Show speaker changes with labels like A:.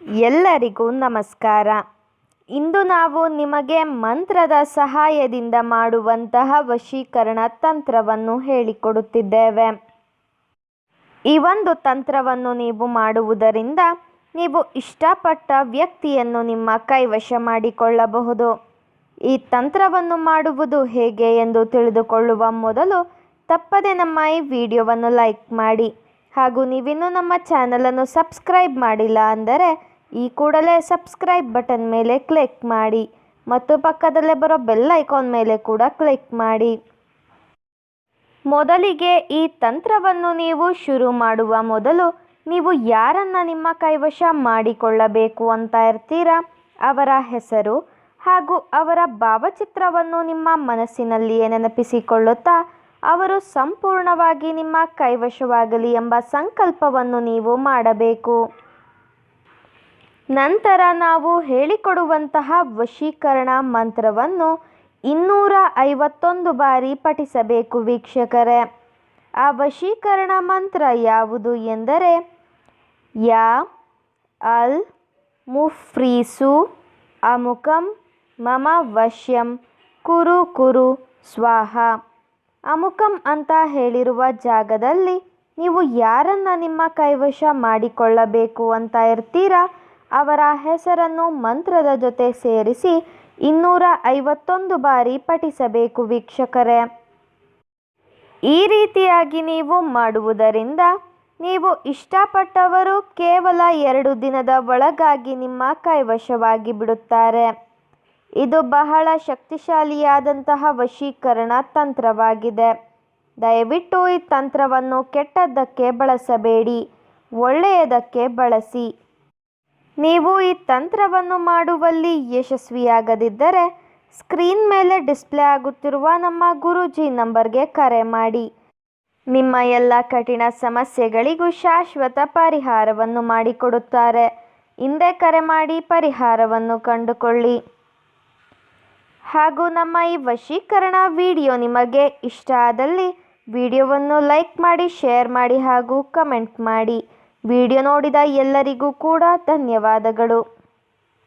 A: ಎಲ್ಲರಿಗೂ ನಮಸ್ಕಾರ. ಇಂದು ನಾವು ನಿಮಗೆ ಮಂತ್ರದ ಸಹಾಯದಿಂದ ಮಾಡುವಂತಹ ವಶೀಕರಣ ತಂತ್ರವನ್ನು ಹೇಳಿಕೊಡುತ್ತಿದ್ದೇವೆ. ಈ ಒಂದು ತಂತ್ರವನ್ನು ನೀವು ಮಾಡುವುದರಿಂದ ನೀವು ಇಷ್ಟಪಟ್ಟ ವ್ಯಕ್ತಿಯನ್ನು ನಿಮ್ಮ ಕೈವಶ ಮಾಡಿಕೊಳ್ಳಬಹುದು. ಈ ತಂತ್ರವನ್ನು ಮಾಡುವುದು ಹೇಗೆ ಎಂದು ತಿಳಿದುಕೊಳ್ಳುವ ಮೊದಲು ತಪ್ಪದೆ ನಮ್ಮ ಈ ವಿಡಿಯೋವನ್ನು ಲೈಕ್ ಮಾಡಿ. ಹಾಗೂ ನೀವಿನ್ನೂ ನಮ್ಮ ಚಾನಲನ್ನು ಸಬ್ಸ್ಕ್ರೈಬ್ ಮಾಡಿಲ್ಲ ಅಂದರೆ ಈ ಕೂಡಲೇ ಸಬ್ಸ್ಕ್ರೈಬ್ ಬಟನ್ ಮೇಲೆ ಕ್ಲಿಕ್ ಮಾಡಿ ಮತ್ತು ಪಕ್ಕದಲ್ಲೇ ಬರೋ ಬೆಲ್ ಐಕಾನ್ ಮೇಲೆ ಕೂಡ ಕ್ಲಿಕ್ ಮಾಡಿ. ಮೊದಲಿಗೆ ಈ ತಂತ್ರವನ್ನು ನೀವು ಶುರು ಮಾಡುವ ಮೊದಲು ನೀವು ಯಾರನ್ನ ನಿಮ್ಮ ಕೈವಶ ಮಾಡಿಕೊಳ್ಳಬೇಕು ಅಂತ ಇರ್ತೀರಾ? ಅವರ ಹೆಸರು ಹಾಗೂ ಅವರ ಭಾವಚಿತ್ರವನ್ನು ನಿಮ್ಮ ಮನಸ್ಸಿನಲ್ಲಿಯೇ ನೆನಪಿಸಿಕೊಳ್ಳುತ್ತಾ ಅವರು ಸಂಪೂರ್ಣವಾಗಿ ನಿಮ್ಮ ಕೈವಶವಾಗಲಿ ಎಂಬ ಸಂಕಲ್ಪವನ್ನು ನೀವು ಮಾಡಬೇಕು. ನಂತರ ನಾವು ಹೇಳಿಕೊಡುವಂತಹ ವಶೀಕರಣ ಮಂತ್ರವನ್ನು ಇನ್ನೂರ ಐವತ್ತೊಂದು ಬಾರಿ ಪಠಿಸಬೇಕು ವೀಕ್ಷಕರೇ. ಆ ವಶೀಕರಣ ಮಂತ್ರ ಯಾವುದು ಎಂದರೆ, ಯಾ ಅಲ್ ಮುಫ್ರೀಸು ಅಮುಕಂ ಮಮ ವಶ್ಯಂ ಕುರು ಕುರು ಸ್ವಾಹ. ಅಮುಕಂ ಅಂತ ಹೇಳಿರುವ ಜಾಗದಲ್ಲಿ ನೀವು ಯಾರನ್ನ ನಿಮ್ಮ ಕೈವಶ ಮಾಡಿಕೊಳ್ಳಬೇಕು ಅಂತ ಇರ್ತೀರಾ? ಅವರ ಹೆಸರನ್ನು ಮಂತ್ರದ ಜೊತೆ ಸೇರಿಸಿ ಇನ್ನೂರ ಐವತ್ತೊಂದು ಬಾರಿ ಪಠಿಸಬೇಕು ವೀಕ್ಷಕರೇ. ಈ ರೀತಿಯಾಗಿ ನೀವು ಮಾಡುವುದರಿಂದ ನೀವು ಇಷ್ಟಪಟ್ಟವರು ಕೇವಲ ಎರಡು ದಿನದ ಒಳಗಾಗಿ ನಿಮ್ಮ ಕೈವಶವಾಗಿ ಬಿಡುತ್ತಾರೆ. ಇದು ಬಹಳ ಶಕ್ತಿಶಾಲಿಯಾದಂತಹ ವಶೀಕರಣ ತಂತ್ರವಾಗಿದೆ. ದಯವಿಟ್ಟು ಈ ತಂತ್ರವನ್ನು ಕೆಟ್ಟದ್ದಕ್ಕೆ ಬಳಸಬೇಡಿ, ಒಳ್ಳೆಯದಕ್ಕೆ ಬಳಸಿ. ನೀವು ಈ ತಂತ್ರವನ್ನು ಮಾಡುವಲ್ಲಿ ಯಶಸ್ವಿಯಾಗದಿದ್ದರೆ ಸ್ಕ್ರೀನ್ ಮೇಲೆ ಡಿಸ್ಪ್ಲೇ ಆಗುತ್ತಿರುವ ನಮ್ಮ ಗುರೂಜಿ ನಂಬರ್ಗೆ ಕರೆ ಮಾಡಿ. ನಿಮ್ಮ ಎಲ್ಲ ಕಠಿಣ ಸಮಸ್ಯೆಗಳಿಗೂ ಶಾಶ್ವತ ಪರಿಹಾರವನ್ನು ಮಾಡಿಕೊಡುತ್ತಾರೆ. ಹಿಂದೆ ಕರೆ ಮಾಡಿ ಪರಿಹಾರವನ್ನು ಕಂಡುಕೊಳ್ಳಿ. ಹಾಗೂ ನಮ್ಮ ಈ ವಶೀಕರಣ ವಿಡಿಯೋ ನಿಮಗೆ ಇಷ್ಟ ಆದಲ್ಲಿ ವಿಡಿಯೋವನ್ನು ಲೈಕ್ ಮಾಡಿ, ಶೇರ್ ಮಾಡಿ ಹಾಗೂ ಕಮೆಂಟ್ ಮಾಡಿ. ವಿಡಿಯೋ ನೋಡಿದ ಎಲ್ಲರಿಗೂ ಕೂಡ ಧನ್ಯವಾದಗಳು.